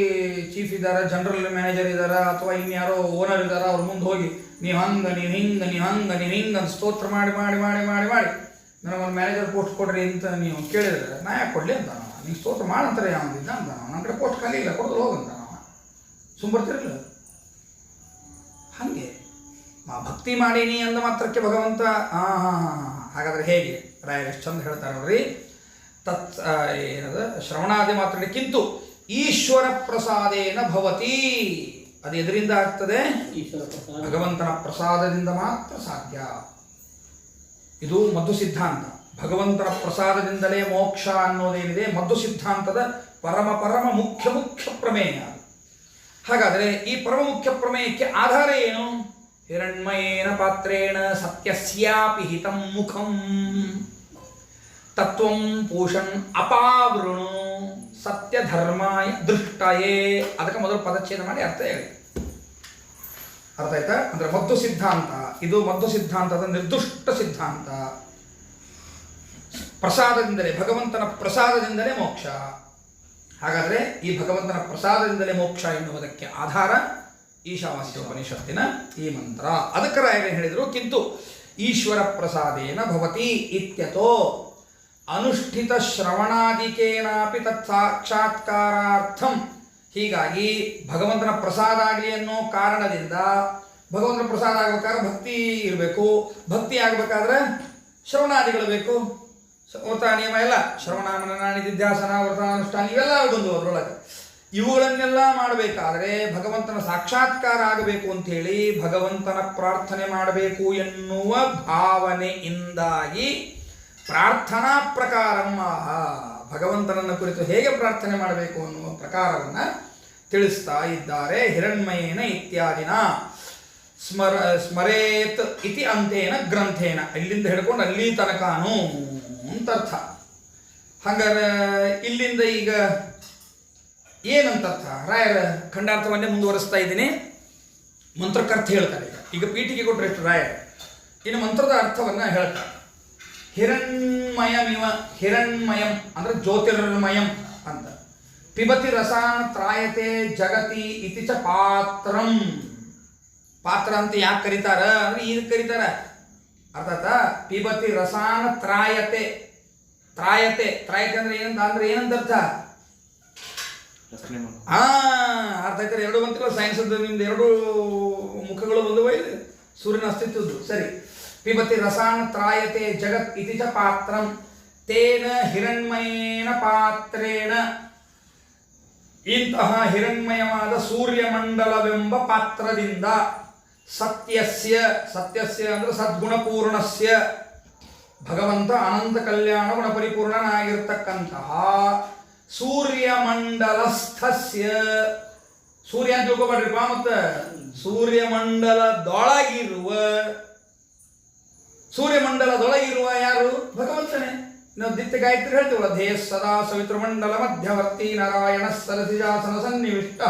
ಚೀಫ್ ಇದ್ದಾರೆ ಜನರಲ್ ಮ್ಯಾನೇಜರ್ ಇದ್ದಾರೆ, ಅಥವಾ ಇನ್ಯಾರೋ ಓನರ್ ಇದ್ದಾರೆ, ಅವ್ರ ಮುಂದೆ ಹೋಗಿ ನೀವು ಹಂಗೆ ನೀವು ಹಿಂಗೆ ನೀವು ಹಂಗೆ ನೀವು ಹಿಂಗೆ ಸ್ತೋತ್ರ ಮಾಡಿ ಮಾಡಿ ಮಾಡಿ ಮಾಡಿ ಮಾಡಿ. ನನಗೊಂದು ಮ್ಯಾನೇಜರ್ ಪೋಸ್ಟ್ ಕೊಡ್ರಿ ಅಂತ ನೀವು ಕೇಳಿದ್ರೆ, ನಾ ಯಾಕೆ ಕೊಡಲಿ ಅಂತ ನಾವು ನೀವು ಸ್ತೋತ್ರ ಮಾಡಂತಾರೆ ಯಾವಂದಿದ್ದ ಅಂತ ನಾವು ನನ್ನ ಕಡೆ ಪೋಸ್ಟ್ ಖಾಲಿ ಇಲ್ಲ, ಕೊಡೋದು ಹೋಗಂತ ನಾವು ಸುಮ್ಮ ಹಾಗೆ. ಆ ಭಕ್ತಿ ಮಾಡೀನಿ ಅಂದ ಮಾತ್ರಕ್ಕೆ ಭಗವಂತ ಹಾಂ ಹಾಂ ಹಾಂ ಹಾಗಾದ್ರೆ ಹೇಗೆ? ರಾಯರು ಎಷ್ಟು ಚಂದ ಹೇಳ್ತಾರೆ ನೋಡ್ರಿ. ತತ್ ಏನದ? ಶ್ರವಣಾದಿ ಕಿಂತು ಈಶ್ವರ ಪ್ರಸಾದೇನ ಭವತಿ. ಅದು ಎದರಿಂದ ಆಗ್ತದೆ? ಭಗವಂತನ ಪ್ರಸಾದದಿಂದ ಮಾತ್ರ ಸಾಧ್ಯ. ಇದು ಮದ್ದು ಸಿದ್ಧಾಂತ ಭಗವಂತನ ಪ್ರಸಾದದಿಂದಲೇ ಮೋಕ್ಷ ಅನ್ನೋದೇನಿದೆ? ಮದ್ದು ಸಿದ್ಧಾಂತದ ಪರಮ ಪರಮ ಮುಖ್ಯ ಮುಖ್ಯ ಪ್ರಮೇಯ. ಹಾಗಾದರೆ ಈ ಪರಮ ಮುಖ್ಯ ಪ್ರಮೇಯಕ್ಕೆ ಆಧಾರ ಏನು? ಹಿರಣ್ಮಯೇನ ಪಾತ್ರೇಣ ಸತ್ಯಸ್ಯಾಪಿ ಹಿತಂ ಮುಖಂ. ತತ್ವಂ ಪೂಷಣ್ ಅಪಾವೃಣು. ಸತ್ಯ ಧರ್ಮಾಯ ದೃಷ್ಟಯೇ. ಅದಕ್ಕೆ ಮೊದಲು ಪದಚ್ಛೇದ ಮಾಡಿ ಅರ್ಥ ಹೇಳಿ. ಅರ್ಥ ಆಯ್ತಾ? ಅಂದ್ರೆ ಮದ್ದು ಸಿದ್ಧಾಂತ. ಇದು ಮದ್ದು ಸಿದ್ಧಾಂತದ ನಿರ್ದುಷ್ಟ ಸಿದ್ಧಾಂತ. ಪ್ರಸಾದದಿಂದಲೇ, ಭಗವಂತನ ಪ್ರಸಾದದಿಂದಲೇ ಮೋಕ್ಷ. ಹಾಗಾದ್ರೆ ಈ ಭಗವಂತನ ಪ್ರಸಾದದಿಂದಲೇ ಮೋಕ್ಷ ಎನ್ನುವುದಕ್ಕೆ ಆಧಾರ ಈಶಾವಾಸ್ಯ ಉಪನಿಷತ್ತಿನ ಈ ಮಂತ್ರ. ಅದಕ್ಕೆ ರಾಯರೇ ಹೇಳಿದರು? ಕಿಂತು ಈಶ್ವರ ಪ್ರಸಾದೇನ ಭವತಿ ಇತ್ಯತೋ ಅನುಷ್ಠಿತ ಶ್ರವಣಾದಿಕೇನಾಪಿ ತತ್ ಸಾಕ್ಷಾತ್ಕಾರಾರ್ಥಂ ಹೀಗಾಗಿ ಭಗವಂತನ ಪ್ರಸಾದ ಆಗಲಿ ಅನ್ನೋ ಕಾರಣದಿಂದ ಭಗವಂತನ ಪ್ರಸಾದ ಆಗಬೇಕಾದ್ರೆ ಭಕ್ತಿ ಇರಬೇಕು. ಭಕ್ತಿ ಆಗಬೇಕಾದ್ರೆ ಶ್ರವಣಾದಿಗಳು ಬೇಕು. ವ್ರತ ನಿಯಮ ಎಲ್ಲ. ಶ್ರವಣ, ಮನನ ವರ್ತನ ವ್ರತಾನುಷ್ಠಾನ ಇವೆಲ್ಲ ಬಂದು ಅದರೊಳಗೆ ಇವುಗಳನ್ನೆಲ್ಲ ಮಾಡಬೇಕಾದ್ರೆ ಭಗವಂತನ ಸಾಕ್ಷಾತ್ಕಾರ ಆಗಬೇಕು ಅಂಥೇಳಿ ಭಗವಂತನ ಪ್ರಾರ್ಥನೆ ಮಾಡಬೇಕು ಎನ್ನುವ ಭಾವನೆಯಿಂದಾಗಿ ಪ್ರಾರ್ಥನಾ ಪ್ರಕಾರಂ ಆಹ ಭಗವಂತನನ್ನ ಕುರಿತು ಹೇಗೆ ಪ್ರಾರ್ಥನೆ ಮಾಡಬೇಕು ಅನ್ನುವ ಪ್ರಕಾರವನ್ನು ತಿಳಿಸ್ತಾ ಇದ್ದಾರೆ. ಹಿರಣ್ಮಯೇನ ಇತ್ಯಾದಿನ. ಸ್ಮರ, ಸ್ಮರೇತ್ ಇತಿ ಅಂತೇನ ಗ್ರಂಥೇನ. ಇಲ್ಲಿಂದ ಹಿಡ್ಕೊಂಡು ಅಲ್ಲಿ ತನಕನೂ ಅಂತ ಅರ್ಥ ಹಂಗಾರೆ, ಇಲ್ಲಿಂದ ಈಗ ಏನಂತ ಅರ್ಥ ರಾಯರ ಖಂಡಾರ್ಥವನ್ನೇ ಮುಂದುವರಿಸ್ತಾ ಇದ್ದೀನಿ. ಮಂತ್ರಕ್ಕರ್ಥ ಹೇಳ್ತಾರೆ. ಈಗ ಈಗ ಪೀಠಿಗೆ ಕೊಟ್ಟರೆ ಇಷ್ಟು ರಾಯರು? ಇನ್ನು ಮಂತ್ರದ ಅರ್ಥವನ್ನು ಹೇಳ್ತಾರೆ. ಹಿರಣ್ಮಯಮಿವ ಹಿರಣ್ಮಯಂ ಅಂದ್ರೆ ಜ್ಯೋತಿರ್ಮಯಂ ಅಂತ. ಪಿಬತಿ ರಸಾನ್ ತ್ರಾಯತೆ ಜಗತಿ ಇತಿ ಚ ಪಾತ್ರಂ. ಪಾತ್ರ ಅಂತ ಯಾಕೆ ಕರೀತಾರ? ಅಂದ್ರೆ ಈಗ ಕರೀತಾರ. ಅರ್ಥಾತ ಪಿಬತಿ ರಸಾನ್ ತ್ರಾಯತೆ. ತ್ರಾಯತೆ ತ್ರಾಯತೆ ಅಂದ್ರೆ ಏನಂತ ಅಂದ್ರೆ ಏನಂತ ಅರ್ಥ ಹಾ ಅರ್ಥ ಆಯ್ತಾರೆ ಎರಡು ಬಂತಿಲ್ಲ ಸೈನ್ಸ್ ನಿಮ್ದು ಎರಡು ಮುಖಗಳು ಬಂದವ ಇಲ್ಲಿ ಸೂರ್ಯನ ಅಸ್ತಿತ್ವದ್ದು. ಸರಿ. ಪಿಬತಿ ರಸಾನ್ ತ್ರಾಯತೆ ಜಗತ್ ಇತಿ ಚ ಪಾತ್ರಂ ತೇನ ಹಿರಣ್ಮಯೇನ ಪಾತ್ರೇಣ ಇಂತಹ ಹಿರಣ್ಮಯವಾದ ಸೂರ್ಯಮಂಡಲವೆಂಬ ಪಾತ್ರದಿಂದ ಸತ್ಯಸ್ಯ ಸತ್ಯಸ್ಯ ಅಂದ್ರೆ ಸದ್ಗುಣಪೂರ್ಣಸ್ಯ ಭಗವಂತ ಅನಂತ ಕಲ್ಯಾಣ ಗುಣಪರಿಪೂರ್ಣನಾಗಿರ್ತಕ್ಕಂತಹ ಸೂರ್ಯಮಂಡಲಸ್ಥಸ್ಯ। ಸೂರ್ಯ ಅಂತ ತಿಳ್ಕೊಬೇಡ್ರಿಪ್ಪ ಮತ್ತೆ? ಸೂರ್ಯಮಂಡಲದೊಳಗಿರುವ ಸೂರ್ಯಮಂಡಲದೊಳಗಿರುವ ಯಾರು? ಭಗವಂತನೇ. ನಾವು ದಿತ್ತ ಗಾಯತ್ರಿ ಹೇಳ್ತೀವಲ್ಲ ಧೇಯ ಸದಾ ಸವಿತೃಮಂಡಲ ಮಧ್ಯವರ್ತಿ ನಾರಾಯಣ ಸರಸಿಜಾಸನ ಸನ್ನಿವಿಷ್ಟ.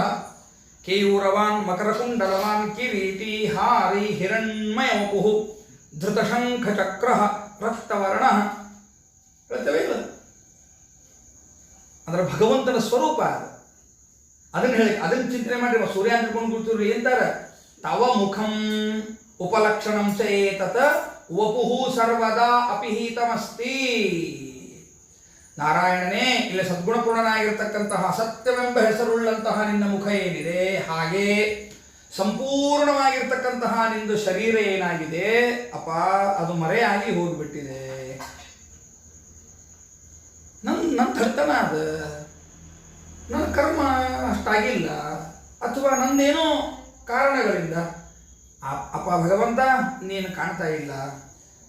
ಕೇಯೂರವಾನ್, ಮಕರಕುಂಡಲವಾನ್, ಕಿರೀಟಿ, ಹಾರಿ ಹಿರಣ್ಮಯ ವಪುಃ ಧೃತಶಂಖ ಚಕ್ರ ರಕ್ತವರ್ಣ. ಹೇಳ್ತೇವೆ ಇಲ್ಲ? ಅಂದ್ರೆ ಭಗವಂತನ ಸ್ವರೂಪ ಅದು. ಅದನ್ನ ಹೇಳಿ, ಅದನ್ನ ಚಿಂತನೆ ಮಾಡಿರುವ ಸೂರ್ಯ ಅಂತ ಕೊಂಡು ಕೂತಿರು ಎಂತಾರ? ತವ ಮುಖಂ ಉಪಲಕ್ಷಣಂ ಚ ಏತತ್ ವಪುಹು ಸರ್ವದಾ ಅಪಿಹಿತಮಸ್ತಿ. ನಾರಾಯಣನೇ, ಇಲ್ಲಿ ಸದ್ಗುಣಪೂರ್ಣನಾಗಿರ್ತಕ್ಕಂತಹ ಸತ್ಯವೆಂಬ ಹೆಸರುಳ್ಳಂತಹ ನಿನ್ನ ಮುಖ ಏನಿದೆ? ಹಾಗೆ ಸಂಪೂರ್ಣವಾಗಿರ್ತಕ್ಕಂತಹ ನಿಂದು ಶರೀರ ಏನಾಗಿದೆ? ಅಪ್ಪ ಅದು ಮರೆಯಾಗಿ ಹೋಗಿಬಿಟ್ಟಿದೆ. ನನ್ನ ನನ್ನ ಕರ್ತನ ಅದು. ನನ್ನ ಕರ್ಮ ಅಷ್ಟಾಗಿಲ್ಲ. ಅಥವಾ ನಂದೇನೋ ಕಾರಣಗಳಿಂದ ಅಪ್ಪ ಭಗವಂತ, ನೀನು ಕಾಣ್ತಾ ಇಲ್ಲ.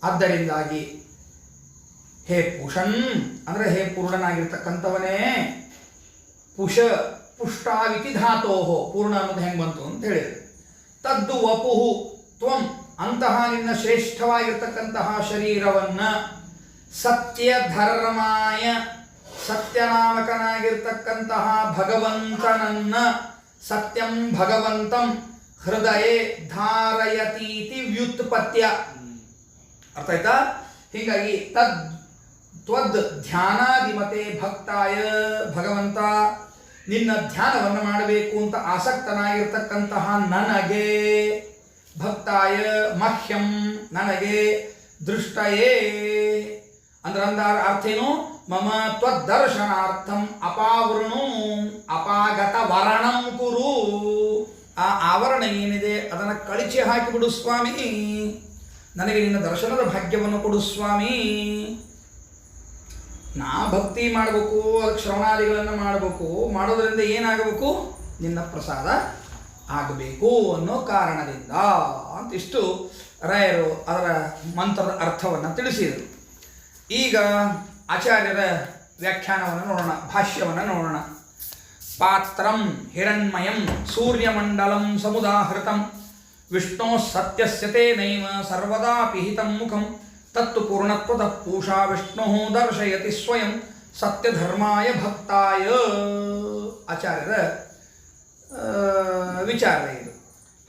ಆದ್ದರಿಂದಾಗಿ ಹೇ ಪುಷನ್ ಅಂದ್ರೆ ಹೇ ಪೂರ್ಣನಾಗಿರ್ತಕ್ಕಂಥವನೇ ಪುಷ ಪುಷ್ಟಾವಿತಿ ಧಾತೋಹೋ, ಪೂರ್ಣ ಅನ್ನೋದು ಹೆಂಗೆ ಬಂತು ಅಂತ ಹೇಳಿದರು. ತದ್ದು ವಪುಹು ತ್ವಂ, ಅಂತಹ ನಿನ್ನ ಶ್ರೇಷ್ಠವಾಗಿರ್ತಕ್ಕಂತಹ ಶರೀರವನ್ನು ಸತ್ಯ ಧರ್ಮಾಯ ಸತ್ಯನಾಮಕನಾಗಿರ್ತಕ್ಕಂತಹ ಭಗವಂತನನ್ನ, ಸತ್ಯಂ ಭಗವಂತಂ ಹೃದಯೇ ಧಾರಯತೀತಿ ವ್ಯುತ್ಪತ್ಯ ಅರ್ಥ ಆಯ್ತಾ? ಹೀಗಾಗಿ ತದ್ ತ್ವದ್ ಧ್ಯಾನಾದಿಮತೆ ಭಕ್ತಾಯ ಭಗವಂತ, ನಿನ್ನ ಧ್ಯಾನವನ್ನು ಮಾಡಬೇಕು ಅಂತ ಆಸಕ್ತನಾಗಿರ್ತಕ್ಕಂತಹ ನನಗೆ ಭಕ್ತಾಯ ಮಹ್ಯಂ ನನಗೆ ದೃಷ್ಟಯೇ. ಅಂದ್ರೆ ಅಂದಾರ ಅರ್ಥ ಏನು? ಮಮ ತ್ವದ್ದರ್ಶನಾರ್ಥಂ ಅಪಾವೃಣು ಅಪಾಗತ ವರಣಂ ಕುರು. ಆ ಆವರಣ ಏನಿದೆ ಅದನ್ನು ಕಳಿಚಿ ಹಾಕಿಬಿಡು ಸ್ವಾಮಿ. ನನಗೆ ನಿನ್ನ ದರ್ಶನದ ಭಾಗ್ಯವನ್ನು ಕೊಡು ಸ್ವಾಮಿ. ನಾ ಭಕ್ತಿ ಮಾಡಬೇಕು ಅದಕ್ಕೆ ಶ್ರವಣಾದಿಗಳನ್ನು ಮಾಡಬೇಕು, ಮಾಡೋದರಿಂದ ಏನಾಗಬೇಕು? ನಿನ್ನ ಪ್ರಸಾದ ಆಗಬೇಕು ಅನ್ನೋ ಕಾರಣದಿಂದ ಅಂತ ಇಷ್ಟು ರಾಯರು ಅದರ ಮಂತ್ರದ ಅರ್ಥವನ್ನು ತಿಳಿಸಿದರು. ಈಗ ಆಚಾರ್ಯರ ವ್ಯಾಖ್ಯಾನವನ್ನು ನೋಡೋಣ, ಭಾಷ್ಯವನ್ನು ನೋಡೋಣ. ಪಾತ್ರಂ ಹಿರಣ್ಮಯಂ ಸೂರ್ಯಮಂಡಲಂ ಸಮುದಾಹೃತಂ. ವಿಷ್ಣೋ ಸತ್ಯಸ್ಯತೆ ನೈವ ಸರ್ವದಾ ಪಿಹಿತಂ ಮುಖಂ. ತತ್ತು ಪೂರ್ಣತ್ವದ ಪೂಷಾ ವಿಷ್ಣು ದರ್ಶಯತಿ ಸ್ವಯಂ ಸತ್ಯಧರ್ಮಾಯ ಭಕ್ತಾಯ. ಆಚಾರ್ಯರ ವಿಚಾರ ಇದು.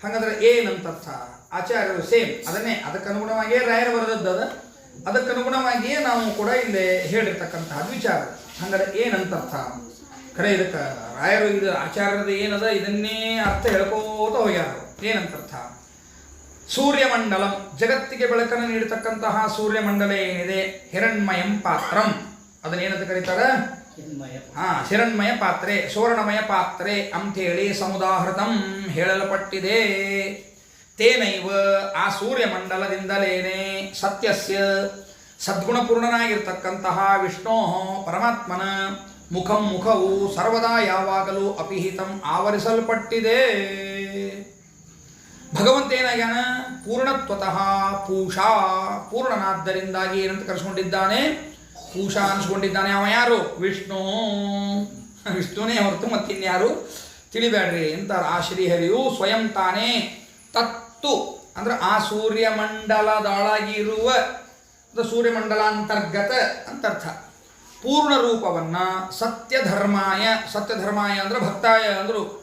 ಹಾಗಾದ್ರೆ ಏನಂತರ್ಥ ಆಚಾರ್ಯರು ಸೇಮ್. ಅದನ್ನೇ ಅದಕ್ಕನುಗುಣವಾಗಿಯೇ ರಾಯರು ಬರೆದದ್ದು ಅದ. ಅದಕ್ಕನುಗುಣವಾಗಿಯೇ ನಾವು ಕೂಡ ಇಲ್ಲಿ ಹೇಳಿರ್ತಕ್ಕಂತಹ ವಿಚಾರ. ಹಂಗಾರೆ ಏನಂತರ್ಥ ಖರೆ ಇದಕ್ಕೆ ರಾಯರು ಇದು ಆಚಾರ್ಯದ ಏನದ? ಇದನ್ನೇ ಅರ್ಥ ಹೇಳ್ಕೋತ ಹೋಗ್ಯಾರ. ಏನಂತರ್ಥ? ಸೂರ್ಯಮಂಡಲಂ ಜಗತ್ತಿಗೆ ಬೆಳಕನ್ನು ನೀಡತಕ್ಕಂತಹ ಸೂರ್ಯಮಂಡಲ ಏನಿದೆ? ಹಿರಣ್ಮಯಂ ಪಾತ್ರಂ. ಅದನ್ನೇನಂತ ಕರೀತಾರೆ? ಹಾ ಹಿರಣ್ಮಯ ಪಾತ್ರೆ ಸುವರ್ಣಮಯ ಪಾತ್ರೆ ಅಂಥೇಳಿ ಸಮುದಾಹೃತಂ ಹೇಳಲ್ಪಟ್ಟಿದೆ. ತೇನೈವ ಆ ಸೂರ್ಯಮಂಡಲದಿಂದಲೇನೆ ಸತ್ಯಸ್ಯ ಸದ್ಗುಣಪೂರ್ಣನಾಗಿರ್ತಕ್ಕಂತಹ ವಿಷ್ಣೋ ಪರಮಾತ್ಮನ ಮುಖಂ ಮುಖವು ಸರ್ವದಾ ಯಾವಾಗಲೂ ಅಪಿಹಿತಂ ಆವರಿಸಲ್ಪಟ್ಟಿದೆ. ಭಗವಂತ ಏನಾಗ್ಯಾನ? ಪೂರ್ಣತ್ವತಃ ಪೂಷಾ, ಪೂರ್ಣನಾದ್ದರಿಂದಾಗಿ ಏನಂತ ಕರೆಸ್ಕೊಂಡಿದ್ದಾನೆ? ಪೂಷಾ ಅನ್ಸ್ಕೊಂಡಿದ್ದಾನೆ. ಅವ ಯಾರು? ವಿಷ್ಣು. ವಿಷ್ಣುನೇ ಹೊರತು ಮತ್ತಿನ್ಯಾರು? ತಿಳಿಬೇಡ್ರಿ ಅಂತ ಆ ಶ್ರೀಹರಿಯು ಸ್ವಯಂ ತಾನೇ ತತ್ತು, ಅಂದ್ರೆ ಆ ಸೂರ್ಯಮಂಡಲದೊಳಗಿರುವ ಸೂರ್ಯಮಂಡಲಾಂತರ್ಗತ ಅಂತರ್ಥ. ಪೂರ್ಣ ರೂಪವನ್ನ ಸತ್ಯಧರ್ಮಾಯ ಸತ್ಯಧರ್ಮಾಯ ಅಂದ್ರೆ ಭಕ್ತಾಯ ಅಂದ್ರು.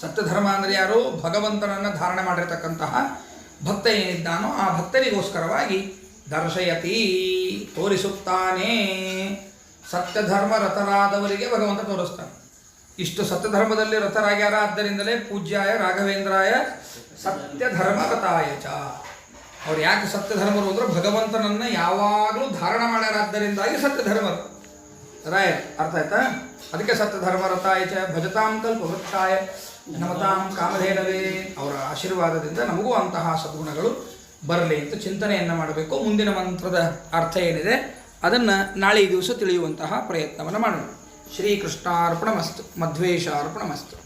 ಸತ್ಯಧರ್ಮ ಅಂದರೆ ಯಾರು? ಭಗವಂತನನ್ನು ಧಾರಣೆ ಮಾಡಿರತಕ್ಕಂತಹ ಭಕ್ತ ಏನಿದ್ದಾನೋ ಆ ಭಕ್ತನಿಗೋಸ್ಕರವಾಗಿ ದರ್ಶಯತಿ, ತೋರಿಸುತ್ತಾನೆ. ಸತ್ಯಧರ್ಮ ರಥರಾದವರಿಗೆ ಭಗವಂತ ತೋರಿಸ್ತಾನೆ. ಇಷ್ಟು ಸತ್ಯಧರ್ಮದಲ್ಲಿ ರಥರಾಗ್ಯಾರ ಆದ್ದರಿಂದಲೇ ಪೂಜ್ಯಾಯ ರಾಘವೇಂದ್ರಾಯ ಸತ್ಯಧರ್ಮ ರಥಾಯ ಚ. ಅವ್ರು ಯಾಕೆ ಸತ್ಯ ಧರ್ಮರು ಅಂದ್ರೆ ಭಗವಂತನನ್ನ ಯಾವಾಗಲೂ ಧಾರಣ ಮಾಡ್ಯಾರಾದ್ದರಿಂದಾಗಿ ಸತ್ಯಧರ್ಮರು. ರಾಯ, ಅರ್ಥ ಆಯ್ತಾ? ಅದಕ್ಕೆ ಸತ್ಯಧರ್ಮರತಾಯ ಚ ಭಜತಾಂ ಕಲ್ಪವೃತ್ತಾಯ ನಮತಾಂ ಕಾಮಧೇನವೇ. ಅವರ ಆಶೀರ್ವಾದದಿಂದ ನಮಗೂ ಅಂತಹ ಸದ್ಗುಣಗಳು ಬರಲಿ ಅಂತ ಚಿಂತನೆಯನ್ನು ಮಾಡಬೇಕು. ಮುಂದಿನ ಮಂತ್ರದ ಅರ್ಥ ಏನಿದೆ? ಅದನ್ನು ನಾಳೆ ದಿವಸ ತಿಳಿಯುವಂತಹ ಪ್ರಯತ್ನವನ್ನು ಮಾಡೋಣ. ಮಧ್ವೇಶಾರ್ಪಣ ಮಧ್ವೇಶಾರ್ಪಣಮಸ್ತು.